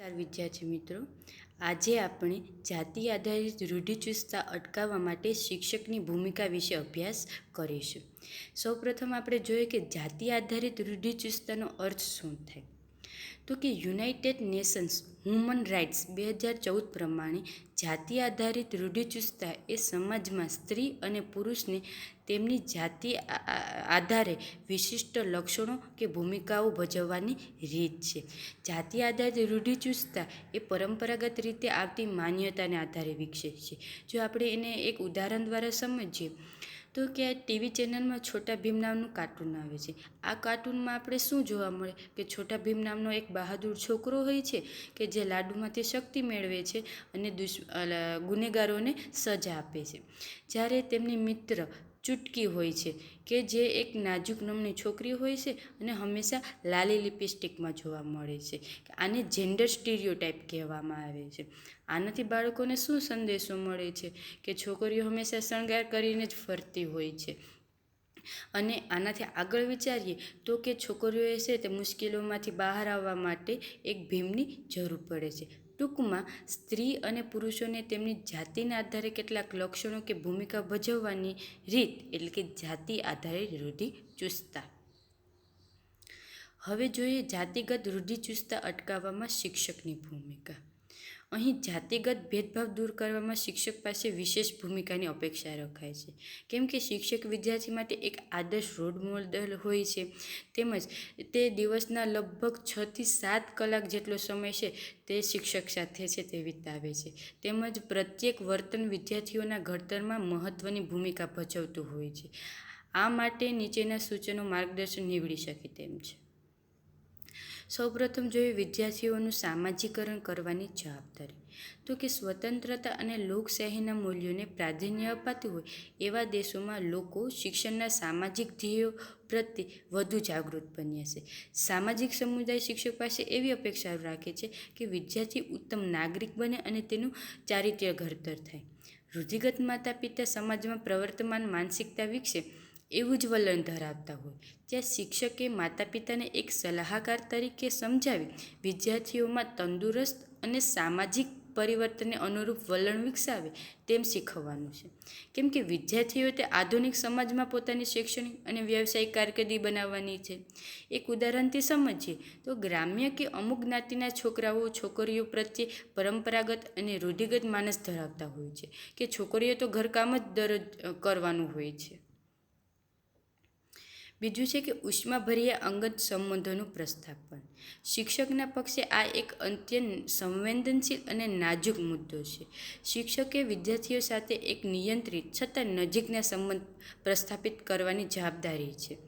નમસ્કાર વિદ્યાર્થી મિત્રો. આજે આપણે જાતિ આધારિત રૂઢિચુસ્તતા અટકાવવા માટે શિક્ષકની ભૂમિકા વિશે અભ્યાસ કરીશું. સૌપ્રથમ આપણે જોઈએ કે જાતિ આધારિત રૂઢિચુસ્તતાનો અર્થ શું થાય? તો કે યુનાઇટેડ નેશન્સ હ્યુમન રાઇટ્સ બે હજાર ચૌદ પ્રમાણે જાતિ આધારિત રૂઢિચુસ્તતા એ સમાજમાં સ્ત્રી અને પુરુષને તેમની જાતિ આધારે વિશિષ્ટ લક્ષણો કે ભૂમિકાઓ ભજવવાની રીત છે. જાતિ આધારિત રૂઢિચુસ્તતા એ પરંપરાગત રીતે આવતી માન્યતાને આધારે વિકસે છે. જો આપણે એને એક ઉદાહરણ દ્વારા સમજીએ તો કે ટીવી ચેનલમાં છોટા ભીમ નામનું કાર્ટૂન આવે છે. આ કાર્ટૂનમાં આપણે શું જોવા મળે? કે છોટા ભીમ નામનો એક બહાદુર છોકરો હોય છે કે જે લાડુમાંથી શક્તિ મેળવે છે અને દુશ્ ગુનેગારોને સજા આપે છે. જ્યારે તેમની મિત્ર ચૂટકી હોય છે કે જે એક નાજુક નમની છોકરી હોય છે અને હંમેશા લાલી લિપસ્ટિકમાં જોવા મળે છે. આને જેન્ડર સ્ટીરિયોટાઇપ કહેવામાં આવે છે. આનાથી બાળકોને શું સંદેશો મળે છે કે છોકરીઓ હંમેશા શણગાર કરીને જ ફરતી હોય છે? અને આનાથી આગળ વિચારીએ તો કે છોકરીઓએ છે તે મુશ્કેલીઓમાંથી બહાર આવવા માટે એક ભીમની જરૂર પડે છે. ટૂંકમાં સ્ત્રી અને પુરુષોને તેમની જાતિના આધારે કેટલાક લક્ષણો કે ભૂમિકા ભજવવાની રીત એટલે કે જાતિ આધારિત રૂઢિચુસ્તતા હવે જોઈએ જાતિગત રૂઢિચુસ્તતા અટકાવવામાં શિક્ષકની ભૂમિકા. અહીં જાતિગત ભેદભાવ દૂર કરવામાં શિક્ષક પાસે વિશેષ ભૂમિકાની અપેક્ષા રખાય છે. કેમ કે શિક્ષક વિદ્યાર્થી માટે એક આદર્શ રોલ મોડલ હોય છે. તેમજ તે દિવસના લગભગ છથી સાત કલાક જેટલો સમય છે તે શિક્ષક સાથે છે તે વિતાવે છે. તેમજ પ્રત્યેક વર્તન વિદ્યાર્થીઓના ઘડતરમાં મહત્ત્વની ભૂમિકા ભજવતું હોય છે. આ માટે નીચેના સૂચનો માર્ગદર્શન નીવડી શકે તેમ છે. સૌપ્રથમ જોઈએ વિદ્યાર્થીઓનું સામાજિકરણ કરવાની જવાબદારી. તો કે સ્વતંત્રતા અને લોકશાહીના મૂલ્યોને પ્રાધાન્ય અપાતું હોય એવા દેશોમાં લોકો શિક્ષણના સામાજિક ધ્યેયો પ્રત્યે વધુ જાગૃત બન્યા છે. સામાજિક સમુદાય શિક્ષક પાસે એવી અપેક્ષાઓ રાખે છે કે વિદ્યાર્થી ઉત્તમ નાગરિક બને અને તેનું ચારિત્ર્ય ઘડતર થાય. રૂઢિગત માતા પિતા સમાજમાં પ્રવર્તમાન માનસિકતા વિકસે એવું જ વલણ ધરાવતા હોય. જ્યાં શિક્ષકે માતા પિતાને એક સલાહકાર તરીકે સમજાવી વિદ્યાર્થીઓમાં તંદુરસ્ત અને સામાજિક પરિવર્તનને અનુરૂપ વલણ વિકસાવે તેમ શીખવવાનું છે. કેમ કે વિદ્યાર્થીઓ તે આધુનિક સમાજમાં પોતાની શૈક્ષણિક અને વ્યવસાયિક કારકિર્દી બનાવવાની છે. એક ઉદાહરણથી સમજીએ તો ગ્રામ્ય કે અમુક જ્ઞાતિના છોકરાઓ છોકરીઓ પ્રત્યે પરંપરાગત અને રૂઢિગત માનસ ધરાવતા હોય છે કે છોકરીઓ તો ઘરકામ જ દરરોજ કરવાનું હોય છે. બીજું છે કે ઉષ્માભર્યા અંગત સંબંધોનું પ્રસ્થાપન. શિક્ષકના પક્ષે આ એક અત્યંત સંવેદનશીલ અને નાજુક મુદ્દો છે. શિક્ષકે વિદ્યાર્થીઓ સાથે એક નિયંત્રિત છતાં નજીકના સંબંધ પ્રસ્થાપિત કરવાની જવાબદારી છે.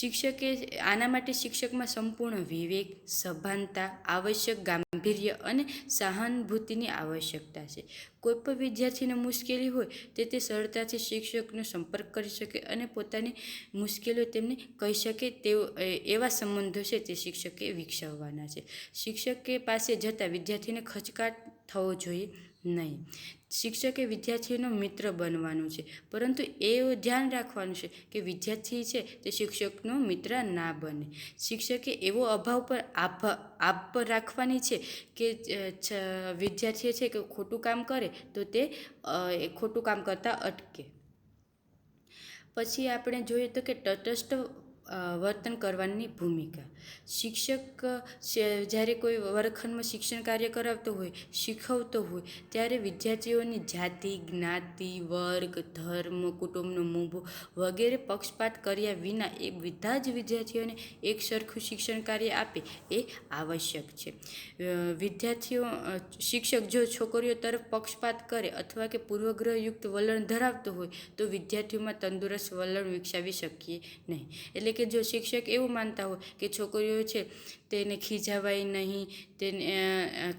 શિક્ષકે આના માટે શિક્ષકમાં સંપૂર્ણ વિવેક, સભાનતા, આવશ્યક ગાંભીર્ય અને સહાનુભૂતિની આવશ્યકતા છે. કોઈ પણ વિદ્યાર્થીને મુશ્કેલી હોય તે તે સરળતાથી શિક્ષકનો સંપર્ક કરી શકે અને પોતાની મુશ્કેલીઓ તેમને કહી શકે તેવો એ- એવા સંબંધો છે તે શિક્ષકે વિકસાવવાના છે. શિક્ષકે પાસે જતાં વિદ્યાર્થીને ખચકાટ થવો જોઈએ નહીં. શિક્ષકે વિદ્યાર્થીનો મિત્ર બનવાનું છે, પરંતુ એ ધ્યાન રાખવાનું છે કે વિદ્યાર્થી છે તે શિક્ષકનો મિત્ર ના બને. શિક્ષકે એવો અભાવ પર આપ રાખવાની છે કે વિદ્યાર્થી છે કે ખોટું કામ કરે તો તે ખોટું કામ કરતાં અટકે. પછી આપણે જોઈએ તો કે તટસ્થ વર્તન કરવાની ભૂમિકા. શિક્ષક જ્યારે કોઈ વર્ગખંડમાં શિક્ષણ કાર્ય કરાવતો હોય, શીખવતો હોય, ત્યારે વિદ્યાર્થીઓની જાતિ, જ્ઞાતિ, વર્ગ, ધર્મ, કુટુંબનો મોભો વગેરે પક્ષપાત કર્યા વિના એ બધા જ વિદ્યાર્થીઓને એક સરખું શિક્ષણ કાર્ય આપે એ આવશ્યક છે. વિદ્યાર્થીઓ શિક્ષક જો છોકરીઓ તરફ પક્ષપાત કરે અથવા કે પૂર્વગ્રહયુક્ત વલણ ધરાવતો હોય, તો વિદ્યાર્થીઓમાં તંદુરસ્ત વલણ વિકસાવી શકીએ નહીં. એટલે કે જો શિક્ષક એવું માનતા હોય કે છોકરીઓ છે તેને ખીજાવાય નહીં, તેને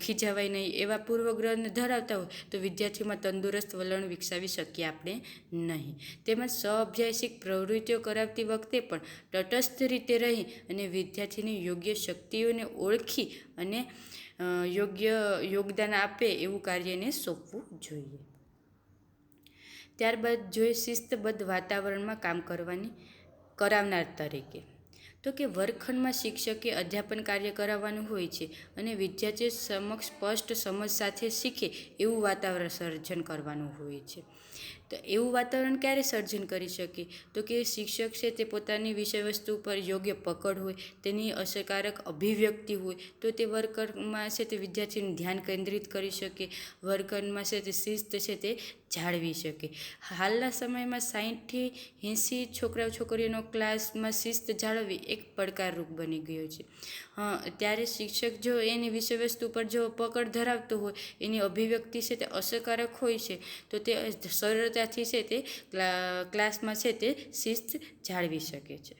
ખીજાવાય નહીં એવા પૂર્વગ્રહ ધરાવતા હોય, તો વિદ્યાર્થીઓમાં તંદુરસ્ત વલણ વિકસાવી શકીએ આપણે નહીં. તેમજ સ્વઅભ્યાસિક પ્રવૃત્તિઓ કરાવતી વખતે પણ તટસ્થ રીતે રહી અને વિદ્યાર્થીની યોગ્ય શક્તિઓને ઓળખી અને યોગ્ય યોગદાન આપે એવું કાર્યને સોંપવું જોઈએ. ત્યારબાદ જોઈએ શિસ્તબદ્ધ વાતાવરણમાં કામ કરવાની કરાવનાર તરીકે. તો કે વર્ગખંડમાં શિક્ષકે અધ્યાપન કાર્ય કરાવવાનું હોય છે અને વિદ્યાર્થીઓ સમક્ષ સ્પષ્ટ સમજ સાથે શીખે એવું વાતાવરણ સર્જન કરવાનું હોય છે. તો એવું વાતાવરણ ક્યારે સર્જન કરી શકે? તો કે શિક્ષક છે તે પોતાની વિષય વસ્તુ પર યોગ્ય પકડ હોય, તેની અસરકારક અભિવ્યક્તિ હોય, તો તે વર્ગમાં છે તે વિદ્યાર્થીનું ધ્યાન કેન્દ્રિત કરી શકે વર્કરમાં છે તે શિસ્ત છે તે જાળવી શકે. હાલના સમયમાં સાહીઠથી એંસી છોકરાઓ છોકરીઓનો ક્લાસમાં શિસ્ત જાળવવી એક પડકારરૂપ બની ગયો છે. ત્યારે શિક્ષક જો એની વિષય વસ્તુ પર જો પકડ ધરાવતો હોય, એની અભિવ્યક્તિ છે તે અસરકારક હોય છે, તો તે સરળતાથી છે તે ક્લાસમાં છે તે શિસ્ત જાળવી શકે છે.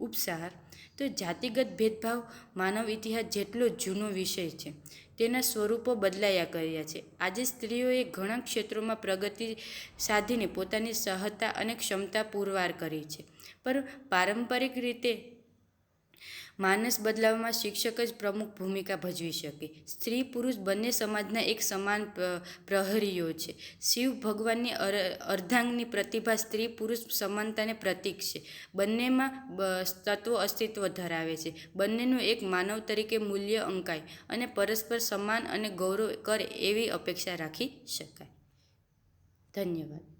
ઉપસાર. તો જાતિગત ભેદભાવ માનવ ઇતિહાસ જેટલો જૂનો વિષય છે, તેના સ્વરૂપો બદલાયા કર્યા છે. આજે સ્ત્રીઓએ ઘણા ક્ષેત્રોમાં પ્રગતિ સાધીને પોતાની સહતા અને ક્ષમતા પુરવાર કરી છે. પર પારંપરિક રીતે માનસ બદલાવમાં શિક્ષક જ પ્રમુખ ભૂમિકા ભજવી શકે. સ્ત્રી પુરુષ બંને સમાજના એક સમાન પ્રહરીઓ છે. શિવ ભગવાનની અર્ધાંગની પ્રતિભા સ્ત્રી પુરુષ સમાનતાને પ્રતીક છે. બંનેમાં તત્વો અસ્તિત્વ ધરાવે છે. બંનેનું એક માનવ તરીકે મૂલ્ય અંકાય અને પરસ્પર સમાન અને ગૌરવ કરે એવી અપેક્ષા રાખી શકાય. ધન્યવાદ.